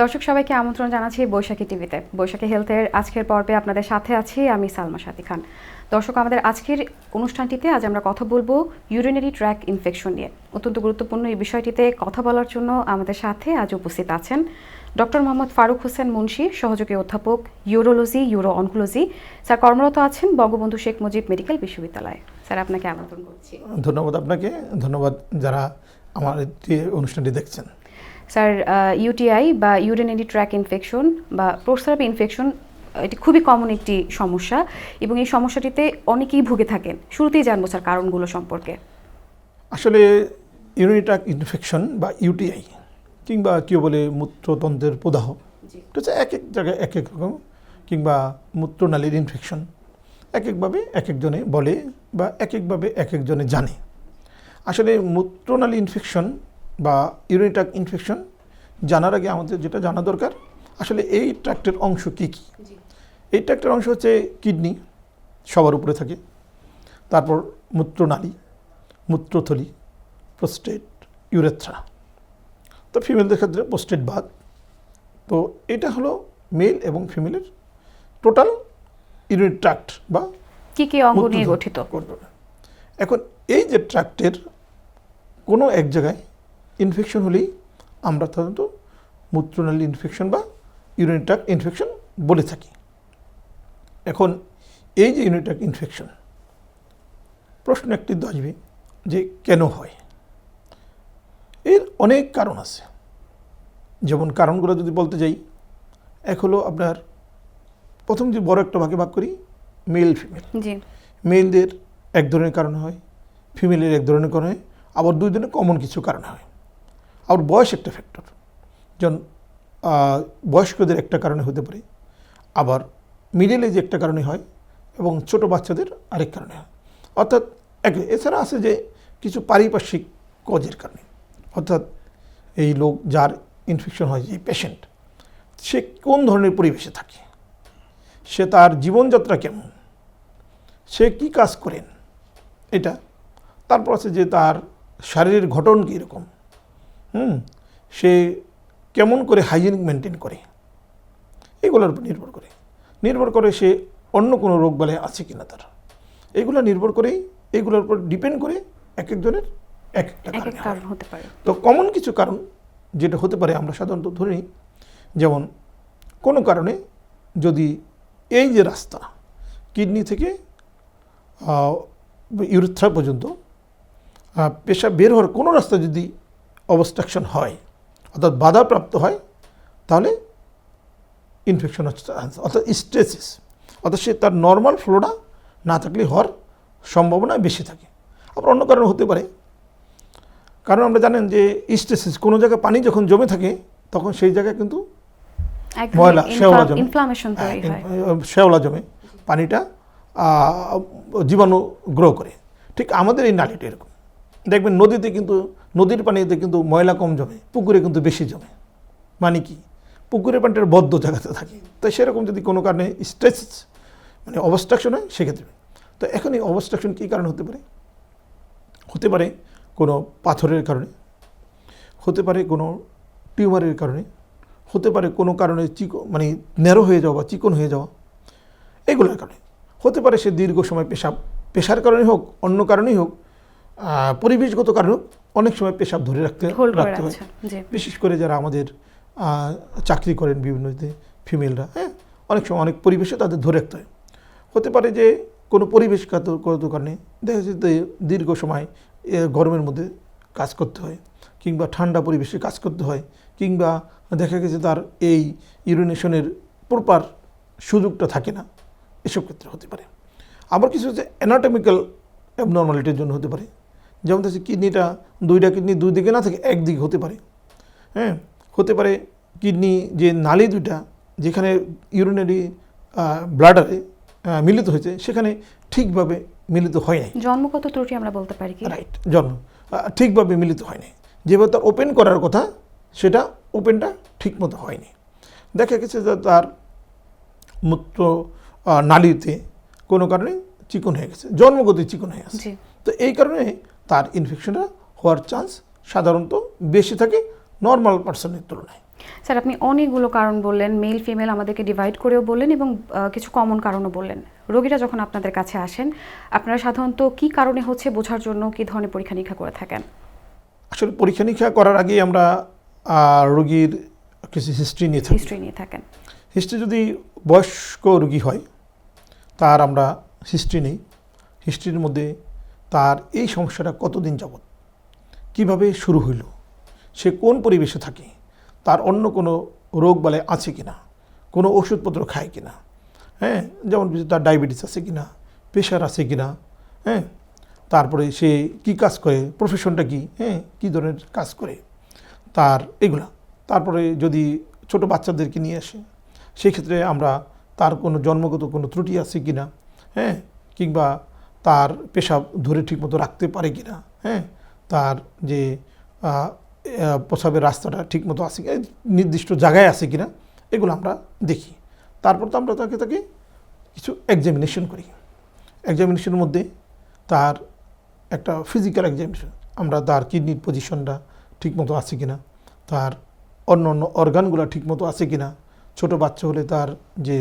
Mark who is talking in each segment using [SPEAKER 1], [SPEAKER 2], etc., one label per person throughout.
[SPEAKER 1] দর্শক, সবাইকে আমন্ত্রণ জানাচ্ছি বৈশাখী টিভিতে। বৈশাখী হেলথের আজকের পর্বে আপনাদের সাথে আছি আমি সালমা সাথী খান। দর্শক, আমাদের আজকের অনুষ্ঠানটিতে আজ আমরা কথা বলব ইউরিনারি ট্র্যাক ইনফেকশন নিয়ে। অত্যন্ত গুরুত্বপূর্ণ এই বিষয়টিতে কথা বলার জন্য আমাদের সাথে আজ উপস্থিত আছেন ডক্টর মোহাম্মদ ফারুক হোসেন মুন্সি, সহযোগী অধ্যাপক ইউরোলজি ইউরো অনকোলজি স্যার, কর্মরত আছেন বঙ্গবন্ধু শেখ মুজিব মেডিকেল বিশ্ববিদ্যালয়ে। স্যার, আপনাকে আমন্ত্রণ করছি।
[SPEAKER 2] ধন্যবাদ আপনাকে। ধন্যবাদ যারা আমার অনুষ্ঠানটি দেখছেন।
[SPEAKER 1] স্যার ইউটিআই বা ইউরিনারি ট্র্যাক ইনফেকশন বা প্রস্রাব ইনফেকশন এটি খুবই কমন একটি সমস্যা এবং এই সমস্যাটিতে অনেকেই ভুগে থাকেন। শুরুতেই জানব স্যার কারণগুলো সম্পর্কে।
[SPEAKER 2] আসলে ইউরিটাক ইনফেকশন বা ইউটিআই কিংবা কেউ বলে মূত্রতন্ত্রের প্রদাহ এটা হচ্ছে এক এক জায়গায় এক এক রকম কিংবা মূত্রনালীর ইনফেকশন এক একভাবে এক একজনে বলে বা এক একভাবে এক একজনে জানে আসলে মূত্রনালী ইনফেকশন বা ইউরিটাক ইনফেকশন জানার আগে আমাদের যেটা জানা দরকার আসলে এই ট্র্যাক্টের অংশ কী কী? এই ট্র্যাক্টের অংশ হচ্ছে কিডনি সবার উপরে থাকে। তারপর মূত্রনালী মূত্রথলি প্রোস্টেট ইউরেথ্রা। তো ফিমেলদের ক্ষেত্রে প্রোস্টেট বাদ। তো এটা হলো মেল এবং ফিমেলের টোটাল ইউরিন ট্র্যাক্ট বা
[SPEAKER 1] কি কি অঙ্গ নিয়ে গঠিত।
[SPEAKER 2] এখন এই যে ট্র্যাক্টের কোনো এক জায়গায় ইনফেকশন হলেই আমরা সাধারণত মূত্রনালী ইনফেকশন বা ইউরিন ইনফেকশন বলে থাকি। এখন এই যে ইউরিন ইনফেকশন প্রশ্ন একটি আসবে যে কেন হয়? এর অনেক কারণ আছে। যেমন কারণগুলো যদি বলতে যাই এক হলো আপনার প্রথম যে বড় একটা ভাগে ভাগ করি মেল ফিমেল মেলদের এক ধরনের কারণ হয় ফিমেলের এক ধরনের কারণে হয় আবার দুই ধরনের কমন কিছু কারণে হয়। আবার বয়স একটা ফ্যাক্টর যেমন বয়স্কদের একটা কারণে হতে পারে আবার মিডল এজ একটা কারণে হয় এবং ছোট বাচ্চাদের আরেক কারণে হয় অর্থাৎ এক এছাড়া আছে যে কিছু পারিপার্শ্বিক কজের কারণে অর্থাৎ এই লোক যার ইনফেকশন হয় যে পেশেন্ট সে কোন ধরনের পরিবেশে থাকে সে তার জীবনযাত্রা কেমন সে কি কাজ করেন এটা তারপর আছে যে তার শারীরিক ঘটন কীরকম হুম সে কেমন করে হাইজিনিক মেনটেন করে? এগুলোর উপর নির্ভর করে। নির্ভর করে সে অন্য কোনো রোগ বালাই আছে কিনা তার। এগুলো নির্ভর করেই এগুলোর উপর ডিপেন্ড করে এক একজনের এক একটা
[SPEAKER 1] এক এক
[SPEAKER 2] কারণে
[SPEAKER 1] কারণ হতে পারে।
[SPEAKER 2] তো কমন কিছু কারণ যেটা হতে পারে আমরা সাধারণত ধরে নিই যেমন কোনো কারণে যদি এই যে রাস্তা কিডনি থেকে ইউরিথ্রা পর্যন্ত পেশা বের হওয়ার কোনো রাস্তা যদি অবস্ট্রাকশন হয় অর্থাৎ বাধাপ্রাপ্ত হয় তাহলে ইনফেকশন হচ্ছে অর্থাৎ স্ট্রেসিস অর্থাৎ সে তার নর্মাল ফ্লোটা না থাকলে হওয়ার সম্ভাবনা বেশি থাকে। আবার অন্য কারণ হতে পারে কারণ আমরা জানেন যে স্ট্রেসিস কোনো জায়গায় পানি যখন জমে থাকে তখন সেই জায়গায় কিন্তু ময়লা, শ্যাওলা জমে।
[SPEAKER 1] হয়
[SPEAKER 2] আহ, শ্যাওলা জমে পানিটা জীবাণু গ্রো করে। ঠিক আমাদের এই নালীটা এরকম। দেখবেন নদীতে কিন্তু নদীর পানিতে কিন্তু ময়লা কম জমে, পুকুরে কিন্তু বেশি জমে। মানে কি? পুকুরের পানিটা বদ্ধ জায়গাতে থাকে। তাই সেরকম যদি কোনো কারণে স্ট্রেস মানে অবস্ট্রাকশন হয়, সেক্ষেত্রে। তো এখন এই অবস্ট্রাকশন কী কারণে হতে পারে? হতে পারে কোনো পাথরের কারণে, হতে পারে কোনো টিউমারের কারণে, হতে পারে কোনো কারণে চিকো মানে ন্যারো হয়ে যাওয়া বা চিকন হয়ে যাওয়া, এগুলোর কারণে। হতে পারে সে দীর্ঘ সময় পেশাব, পেশার কারণে হোক, অন্য কারণেই হোক পরিবেশগত কারণে অনেক সময় পেশাব ধরে রাখতে রাখতে হয়। বিশেষ করে যারা আমাদের চাকরি করেন বিভিন্ন ফিমেলরা হ্যাঁ অনেক সময় অনেক পরিবেশে তাদের ধরে রাখতে হয়। হতে পারে যে কোনো পরিবেশগত গত কারণে দেখা যাচ্ছে যে দীর্ঘ সময় এ, গরমের মধ্যে কাজ করতে হয় কিংবা ঠান্ডা পরিবেশে কাজ করতে হয় কিংবা দেখা গেছে তার এই ইউরিনেশনের প্রপার সুযোগটা থাকে না এসব ক্ষেত্রে হতে পারে। আবার কিছু হচ্ছে অ্যানাটমিক্যাল অ্যাবনর্মালিটির জন্য হতে পারে। যেমন হচ্ছে কিডনিটা দুইটা কিডনি দুই দিকে না থাকে একদিকে হতে পারে। হ্যাঁ হতে পারে কিডনি যে নালি দুইটা যেখানে ইউরিনারি ব্লাডারে মিলিত হয়েছে সেখানে ঠিকভাবে মিলিত হয় নাই।
[SPEAKER 1] জন্মগত ত্রুটি আমরা বলতে পারি কি?
[SPEAKER 2] রাইট জন্ম ঠিকভাবে মিলিত হয়নি যেভাবে তার ওপেন করার কথা সেটা ওপেনটা ঠিকমতো হয়নি। দেখা গেছে যে তার মূত্র নালীতে কোনো কারণে চিকন হয়ে গেছে জন্মগত চিকন হয়ে গেছে। তো এই কারণে তার ইনফেকশনটা হওয়ার চান্স সাধারণত বেশি থাকে নর্মাল পার্সনের তুলনায়।
[SPEAKER 1] স্যার আপনি অনেকগুলো কারণ বললেন মেল ফিমেল আমাদেরকে ডিভাইড করেও বললেন এবং কিছু কমন কারণও বললেন। রোগীরা যখন আপনাদের কাছে আসেন আপনারা সাধারণত কি কারণে হচ্ছে বোঝার জন্য কি ধরনের পরীক্ষা নিরীক্ষা করে থাকেন?
[SPEAKER 2] আসলে পরীক্ষা নিরীক্ষা করার আগেই আমরা রোগীর কিছু হিস্ট্রি নিয়ে থাকি।
[SPEAKER 1] হিস্ট্রি নিয়ে থাকেন।
[SPEAKER 2] হিস্ট্রি যদি বয়স্ক রোগী হয় তার আমরা হিস্ট্রি নেই। হিস্ট্রির মধ্যে তার এই সমস্যাটা কতদিন যাবৎ? কীভাবে শুরু হইল? সে কোন পরিবেশে থাকে? তার অন্য কোনো রোগ বলে আছে কি না কোনো ওষুধপত্র খায় কি না হ্যাঁ যেমন তার ডায়াবেটিস আছে কি না প্রেশার আছে কি না হ্যাঁ তারপরে সে কি কাজ করে? প্রফেশনটা কি? হ্যাঁ কী ধরনের কাজ করে? তার এগুলা। তারপরে যদি ছোট বাচ্চাদেরকে নিয়ে আসে, সেক্ষেত্রে আমরা তার কোনো জন্মগত কোনো ত্রুটি আছে কি না হ্যাঁ কিংবা তার পেশাব ধরে ঠিকমতো রাখতে পারে কি না হ্যাঁ? তার যে প্রসাবের রাস্তাটা ঠিকমতো আছে কি নির্দিষ্ট জায়গায় আছে কি না, এগুলো আমরা দেখি। তারপর তো আমরা তাকে তাকে কিছু এক্সামিনেশন করি। এক্সামিনেশনের মধ্যে তার একটা ফিজিক্যাল এক্সামিনেশন আমরা তার কিডনির পজিশনটা ঠিকমতো আছে কিনা তার অন্য অন্য অর্গানগুলো ঠিকমতো আছে কিনা ছোটো বাচ্চা হলে তার যে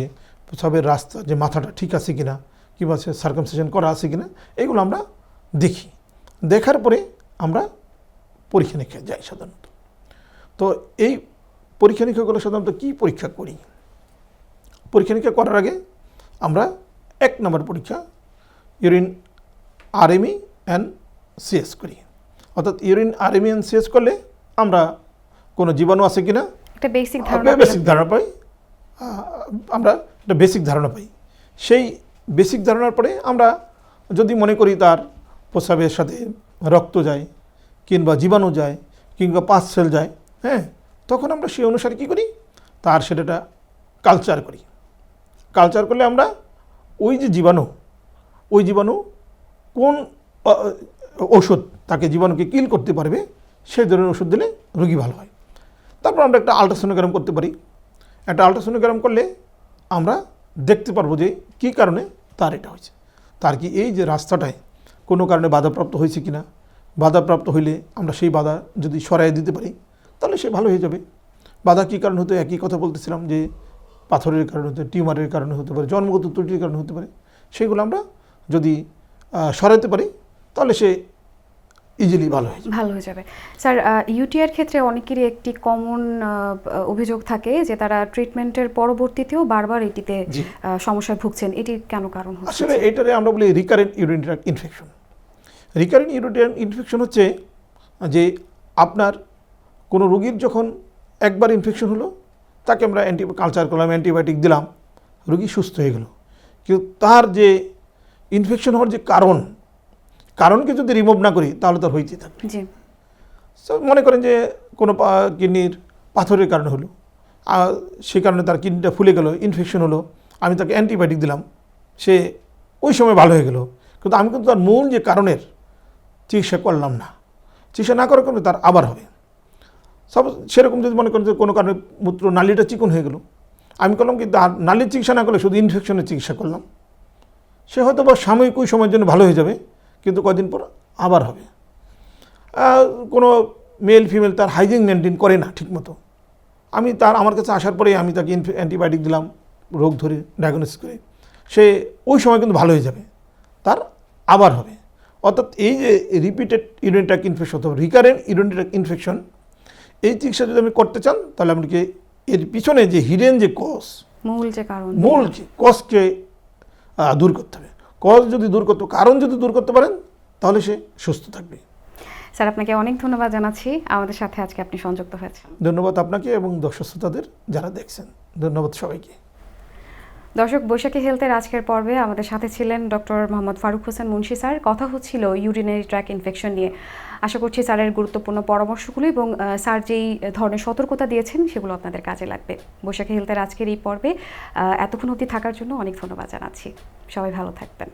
[SPEAKER 2] প্রসাবের রাস্তা, যে মাথাটা ঠিক আছে কিনা কিংবা সে সার্কামসেশন করা আছে কিনা এগুলো আমরা দেখি। দেখার পরে আমরা পরীক্ষা নিরীক্ষা যাই সাধারণত। তো এই পরীক্ষা নিরীক্ষাগুলো সাধারণত কী পরীক্ষা করি? পরীক্ষা নিরীক্ষা করার আগে আমরা এক নম্বর পরীক্ষা ইউরিন আরএমই অ্যান্ড সিএস করি। অর্থাৎ ইউরিন আরএমই অ্যান্ড সিএস করলে আমরা কোনো জীবাণু আছে কি না
[SPEAKER 1] একটা বেসিক ধারণা
[SPEAKER 2] বেসিক ধারণা পাই আমরা একটা বেসিক ধারণা পাই। সেই বেসিক ধারণার পরে আমরা যদি মনে করি তার প্রস্রাবের সাথে রক্ত যায় কিংবা জীবাণু যায় কিংবা পাঁচ সেল যায় হ্যাঁ তখন আমরা সেই অনুসারে কী করি? তার সেটাটা কালচার করি। কালচার করলে আমরা ওই যে জীবাণু, ওই জীবাণু কোন ওষুধ তাকে জীবাণুকে কিল করতে পারবে সেই ধরনের ওষুধ দিলে রোগী ভালো হয়। তারপর আমরা একটা আলট্রাসোনোগ্রাম করতে পারি। একটা আলট্রাসোনোগ্রাম করলে আমরা দেখতে পারব যে কী কারণে তার এটা হয়েছে। তার কি এই যে রাস্তাটায় কোনো কারণে বাধাপ্রাপ্ত হয়েছে কি না বাধাপ্রাপ্ত হইলে আমরা সেই বাধা যদি সরাই দিতে পারি, তাহলে সে ভালো হয়ে যাবে। বাধা কী কারণে হতে একই কথা বলতেছিলাম যে পাথরের কারণে হতে টিউমারের কারণে হতে পারে, জন্মগত ত্রুটির কারণে হতে পারে, সেগুলো আমরা যদি সরাতে পারি, তাহলে সে ইজিলি ভালো হয়ে যাবে।
[SPEAKER 1] ভালো হয়ে যাবে। স্যার ইউটিআর ক্ষেত্রে অনেকেরই একটি কমন অভিযোগ থাকে যে তারা ট্রিটমেন্টের পরবর্তীতেও বারবার এটিতে সমস্যায় ভুগছেন। এটির কেন কারণ হচ্ছে?
[SPEAKER 2] আসলে এটারে আমরা বলি recurrent urine infection recurrent urine infection হচ্ছে যে আপনার কোনো রোগীর যখন একবার ইনফেকশন হলো তাকে আমরা অ্যান্টি কালচার করলাম অ্যান্টিবায়োটিক দিলাম রোগী সুস্থ হয়ে গেল। কিন্তু তার যে ইনফেকশন হওয়ার যে কারণ কারণকে যদি রিমুভ না করি তাহলে তার হইতে থাকবে। মনে করেন যে কোনো কিডনির পাথরের কারণে হলো আর সেই কারণে তার কিডনিটা ফুলে গেল ইনফেকশন হলো আমি তাকে অ্যান্টিবায়োটিক দিলাম সে ওই সময় ভালো হয়ে গেল। কিন্তু আমি কিন্তু তার মূল যে কারণের চিকিৎসা করলাম না। চিকিৎসা না করার কারণে তার আবার হবে। সব সেরকম যদি মনে করেন যে কোনো কারণে মূত্র নালিটা চিকন হয়ে গেল আমি করলাম কি তার নালির চিকিৎসা না করলে শুধু ইনফেকশনের চিকিৎসা করলাম। সে হয়তো বা সাময়িক ওই সময়ের জন্য ভালো হয়ে যাবে কিন্তু কদিন পর আবার হবে। কোনো মেল ফিমেল তার হাইজিন মেনটেন করে না ঠিকমতো। আমি তার আমার কাছে আসার পরেই আমি তাকে অ্যান্টিবায়োটিক দিলাম রোগ ধরে ডায়াগনোসিস করে। সে ওই সময় কিন্তু ভালো হয়ে যাবে। তার আবার হবে। অর্থাৎ এই যে রিপিটেড ইউরিনট্রাক ইনফেকশন অথবা রিকারেন্ট ইউরিনট্রাক ইনফেকশন এই চিকিৎসা যদি আমি করতে চান তাহলে আপনাকে এর পিছনে যে হিডেন যে কস
[SPEAKER 1] মূল যে কারণ।
[SPEAKER 2] মূল কজকে দূর করতে হবে। কজ যদি দূর করতে কারণ যদি দূর করতে পারেন তাহলে সে সুস্থ থাকবে।
[SPEAKER 1] স্যার আপনাকে অনেক ধন্যবাদ জানাচ্ছি। আমাদের সাথে আজকে আপনি সংযুক্ত হয়েছেন।
[SPEAKER 2] ধন্যবাদ আপনাকে এবং দর্শক শ্রোতাদের যারা দেখছেন। ধন্যবাদ সবাইকে।
[SPEAKER 1] দর্শক বৈশাখী হেলথের আজকের পর্বে আমাদের সাথে ছিলেন ডক্টর মোহাম্মদ ফারুক হোসেন মুন্সি স্যার। কথা হচ্ছিল ইউরিনারি ট্র্যাক ইনফেকশন নিয়ে। আশা করছি স্যারের গুরুত্বপূর্ণ পরামর্শগুলো এবং স্যার যেই ধরনের সতর্কতা দিয়েছেন সেগুলো আপনাদের কাজে লাগবে। বৈশাখী হেলথের আজকের এই পর্বে এতক্ষণ অবধি থাকার জন্য অনেক ধন্যবাদ জানাচ্ছি। সবাই ভালো থাকবেন।